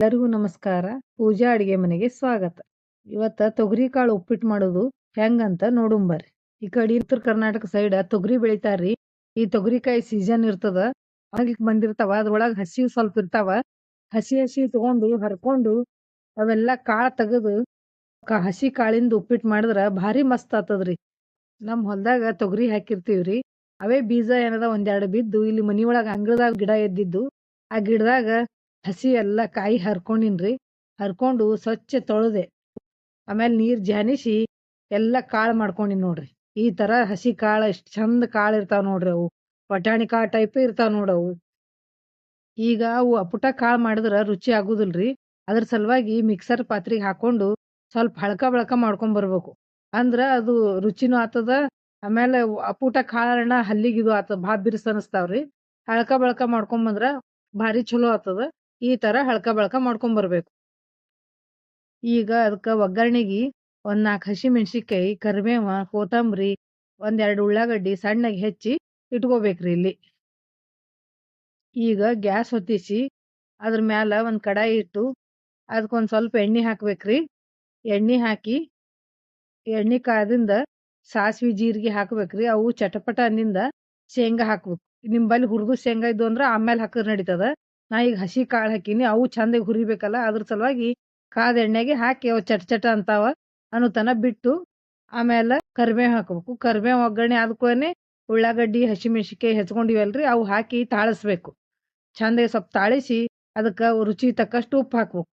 ಎಲ್ಲರಿಗೂ ನಮಸ್ಕಾರ. ಪೂಜಾ ಅಡಿಗೆ ಮನೆಗೆ ಸ್ವಾಗತ. ಇವತ್ತ ತೊಗರಿ ಕಾಳು ಉಪ್ಪಿಟ್ಟು ಮಾಡೋದು ಹೆಂಗಂತ ನೋಡುಂಬರ್ರಿ ಈ ಕಡೆ ಉತ್ತರ ಕರ್ನಾಟಕ ಸೈಡ್ ತೊಗರಿ ಬೆಳಿತಾರ್ರಿ. ಈ ತೊಗರಿಕಾಯಿ ಸೀಸನ್ ಇರ್ತದ. ಆಗ್ಲಿಕ್ ಬಂದಿರ್ತಾವ. ಅದ್ರೊಳಗ ಹಸಿ ಸ್ವಲ್ಪ ಇರ್ತಾವ. ಹಸಿ ಹಸಿ ತಗೊಂಡು ಹರ್ಕೊಂಡು ಅವೆಲ್ಲಾ ಕಾಳ್ ತೆಗೆದು ಹಸಿ ಕಾಳಿಂದ ಉಪ್ಪಿಟ್ಟು ಮಾಡಿದ್ರ ಭಾರಿ ಮಸ್ತ್ ಆತದ್ರಿ. ನಮ್ ಹೊಲ್ದಾಗ ತೊಗರಿ ಹಾಕಿರ್ತೀವ್ರಿ. ಅವೇ ಬೀಜ ಏನದ ಒಂದೆರಡು ಬಿದ್ದು ಇಲ್ಲಿ ಮನಿಯೊಳಗ ಅಂಗಳದಾಗ ಗಿಡ ಎದ್ದಿದ್ದು. ಆ ಗಿಡದಾಗ ಹಸಿ ಎಲ್ಲ ಕಾಯಿ ಹರ್ಕೊಂಡಿನ್ರಿ. ಹರ್ಕೊಂಡು ಸ್ವಚ್ಛ ತೊಳೆದೆ. ಆಮೇಲೆ ನೀರ್ ಜಾನಿಸಿ ಎಲ್ಲ ಕಾಳ್ ಮಾಡ್ಕೊಂಡಿನ್ ನೋಡ್ರಿ. ಈ ತರ ಹಸಿ ಕಾಳು ಎಷ್ಟು ಚಂದ ಕಾಳ್ ಇರ್ತಾವ ನೋಡ್ರಿ ಅವು. ಬಟಾಣಿ ಕಾಳ್ ಟೈಪ್ ಇರ್ತಾವ ನೋಡವು ಈಗ ಅವು ಅಪುಟ ಕಾಳ್ ಮಾಡಿದ್ರ ರುಚಿ ಆಗುದಿಲ್ರಿ. ಅದ್ರ ಸಲುವಾಗಿ ಮಿಕ್ಸರ್ ಪಾತ್ರೆಗೆ ಹಾಕೊಂಡು ಸ್ವಲ್ಪ ಹಳಕ ಬಳಕ ಮಾಡ್ಕೊಂಡ್ ಬರ್ಬೇಕು. ಅಂದ್ರ ಅದು ರುಚಿನೂ ಆತದ. ಆಮೇಲೆ ಅಪುಟ ಕಾಳಣ್ಣ ಹಲ್ಲಿಗಿದು ಆತ ಭಾಳ ಬಿರ್ಸ್ ಅನಸ್ತಾವ್ರಿ. ಹಳ್ಕ ಬಳಕ ಮಾಡ್ಕೊಂಡ್ ಬಂದ್ರ ಭಾರಿ ಚಲೋ ಆತದ. ಈ ತರ ಹಳ್ಕ ಬಳ್ಕ ಮಾಡ್ಕೊಂಡ್ ಬರ್ಬೇಕು. ಈಗ ಅದಕ್ಕ ಒಗ್ಗರಣೆಗೆ ಒಂದ್ ನಾಲ್ಕು ಹಸಿ ಮೆಣಸಿನ್ಕಾಯಿ, ಕರಿಬೇವ, ಕೊತ್ತಂಬರಿ ಒಂದೆರಡು ಉಳ್ಳಾಗಡ್ಡಿ ಸಣ್ಣಗೆ ಹೆಚ್ಚಿ ಇಟ್ಕೋಬೇಕ್ರಿ ಇಲ್ಲಿ. ಈಗ ಗ್ಯಾಸ್ ಹೊತ್ತಿಸಿ ಅದ್ರ ಮ್ಯಾಲ ಒಂದ್ ಕಡಾಯಿ ಇಟ್ಟು ಅದಕ್ಕೊಂದ್ ಸ್ವಲ್ಪ ಎಣ್ಣೆ ಹಾಕ್ಬೇಕ್ರಿ. ಎಣ್ಣೆ ಹಾಕಿ ಎಣ್ಣೆ ಕಾದಿಂದ ಸಾಸ್ವಿ, ಜೀರಿಗೆ ಹಾಕ್ಬೇಕ್ರಿ. ಅವು ಚಟಪಟ ಅಂದಿಂದ ಶೇಂಗಾ ಹಾಕ್ಬೇಕು. ನಿಂಬಲ್ಲಿ ಹುರಿದು ಶೇಂಗಾ ಇದ್ದು ಅಂದ್ರ ಆಮೇಲೆ ಹಾಕಿದ್ರ ನಡೀತದ. ನಾ ಈಗ ಹಸಿ ಕಾಳು ಹಾಕಿನಿ, ಅವು ಚಂದ ಹುರಿಬೇಕಲ್ಲ, ಅದ್ರ ಸಲುವಾಗಿ ಕಾದ ಎಣ್ಣೆಗೆ ಹಾಕಿ ಅವು ಚಟ ಚಟ ಅಂತಾವ ಅನ್ನೋತನ ಬಿಟ್ಟು ಆಮೇಲೆ ಕರಿಬೇವು ಹಾಕಬೇಕು. ಕರಿಬೇವು ಒಗ್ಗರಣೆ ಆದ್ಕೂಡನೆ ಉಳ್ಳಾಗಡ್ಡಿ ಹಸಿಮೆಣಸಿಕಾಯಿ ಹೆಚ್ಕೊಂಡಿವಲ್ರಿ, ಅವು ಹಾಕಿ ತಾಳಿಸ್ಬೇಕು. ಚಂದ ಸ್ವಲ್ಪ ತಾಳಿಸಿ ಅದಕ್ಕೆ ರುಚಿ ತಕ್ಕಷ್ಟು ಉಪ್ಪು ಹಾಕ್ಬೇಕು.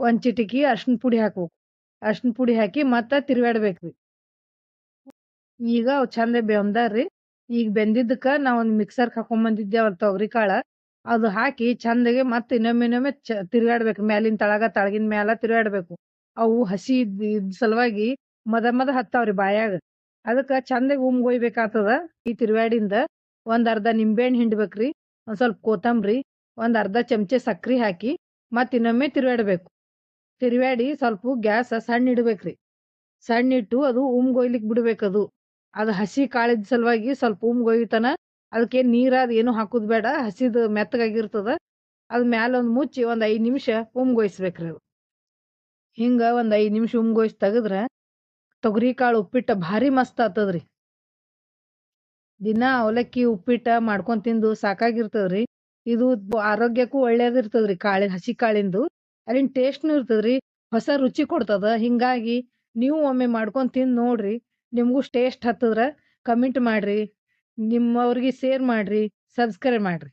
ಒಂದು ಚಿಟಿಕಿ ಅರ್ಶಿನ ಪುಡಿ ಹಾಕ್ಬೇಕು. ಅರ್ಶಿನ ಪುಡಿ ಹಾಕಿ ಮತ್ತೆ ತಿರ್ಗಾಡ್ಬೇಕ್ರಿ ಈಗ ಅವು ಚಂದ ಬೆಂದಾರ್ರಿ. ಈಗ ಬೆಂದಿದ್ದಕ್ಕ ನಾವು ಒಂದ್ ಮಿಕ್ಸರ್ ಹಾಕೊಂಡ್ ಬಂದಿದ್ದೇವಲ್ಲ ತೊಗರಿ ಕಾಳ. ಅದು ಹಾಕಿ ಚಂದಗೆ ಮತ್ತೆ ಇನ್ನೊಮ್ಮೆ ಇನ್ನೊಮ್ಮೆ ಚ ತಿರ್ಗಾಡ್ಬೇಕು. ಮ್ಯಾಲಿನ ತಳಗ ತಳಗಿನ ಮ್ಯಾಲ ತಿರ್ಗಾಡ್ಬೇಕು. ಅವು ಹಸಿ ಇದ್ ಸಲುವಾಗಿ ಮದ ಮದ ಹತ್ತಾವ್ರಿ ಬಾಯಾಗ. ಅದಕ್ಕ ಚಂದಗೆ ಉಮ್ಗೊಯ್ಬೇಕಾಗ್ತದ ಈ ತಿರ್ಗಾಡಿಂದ. ಒಂದ್ ಅರ್ಧ ನಿಂಬೆಹಣ್ಣು ಹಿಂಡ್ಬೇಕ್ರಿ, ಒಂದ್ ಸ್ವಲ್ಪ ಕೊತ್ತಂಬ್ರಿ, ಒಂದ್ ಅರ್ಧ ಚಮಚೆ ಸಕ್ರಿ ಹಾಕಿ ಮತ್ತ್ ಇನ್ನೊಮ್ಮೆ ತಿರ್ವ್ಯಾಡ್ಬೇಕು ತಿರುವಾಡಿ ಸ್ವಲ್ಪ ಗ್ಯಾಸ್ ಸಣ್ಣ ಇಡ್ಬೇಕ್ರಿ. ಸಣ್ಣ ಇಟ್ಟು ಅದು ಉಮ್ಗೊಯ್ಲಿಕ್ ಬಿಡ್ಬೇಕದು. ಅದು ಹಸಿ ಕಾಳಿದ್ ಸಲುವಾಗಿ ಸ್ವಲ್ಪ ಉಮ್ಗೊಯ್ತನ ಅದಕ್ಕೆ ನೀರಾದ ಏನು ಹಾಕೋದು ಬೇಡ, ಹಸಿದು ಮೆತ್ತಗಾಗಿರ್ತದ. ಅದು ಮ್ಯಾಲ ಒಂದು ಮುಚ್ಚಿ ಒಂದು ಐದು ನಿಮಿಷ ಉಮ್ಗೊಯ್ಸ್ಬೇಕ್ರಿ ಅದು. ಹಿಂಗ ಒಂದು ಐದು ನಿಮಿಷ ಉಮ್ಗೊಯ್ಸಿ ತೆಗೆದ್ರೆ ತೊಗರಿ ಕಾಳು ಉಪ್ಪಿಟ್ಟ ಭಾರಿ ಮಸ್ತ್ ಆತದ್ರಿ. ದಿನ ಅವಲಕ್ಕಿ ಉಪ್ಪಿಟ್ಟ ಮಾಡ್ಕೊಂಡು ತಿಂದು ಸಾಕಾಗಿರ್ತದ್ರಿ. ಇದು ಆರೋಗ್ಯಕ್ಕೂ ಒಳ್ಳೇದಿರ್ತದ್ರಿ ಕಾಳಿ ಹಸಿ ಕಾಳಿಂದು. ಅಲ್ಲಿನ ಟೇಸ್ಟ್ನು ಇರ್ತದ್ರಿ, ಹೊಸ ರುಚಿ ಕೊಡ್ತದ. ಹಿಂಗಾಗಿ ನೀವು ಒಮ್ಮೆ ಮಾಡ್ಕೊಂಡು ತಿಂದು ನೋಡ್ರಿ, ನಿಮಗೂ ಟೇಸ್ಟ್ ಹತ್ತದ್ರ. ಕಮೆಂಟ್ ಮಾಡ್ರಿ. ನಿಮ್ಮವ್ರಿಗೆ ಶೇರ್ ಮಾಡ್ರಿ ಸಬ್ಸ್ಕ್ರೈಬ್ ಮಾಡ್ರಿ.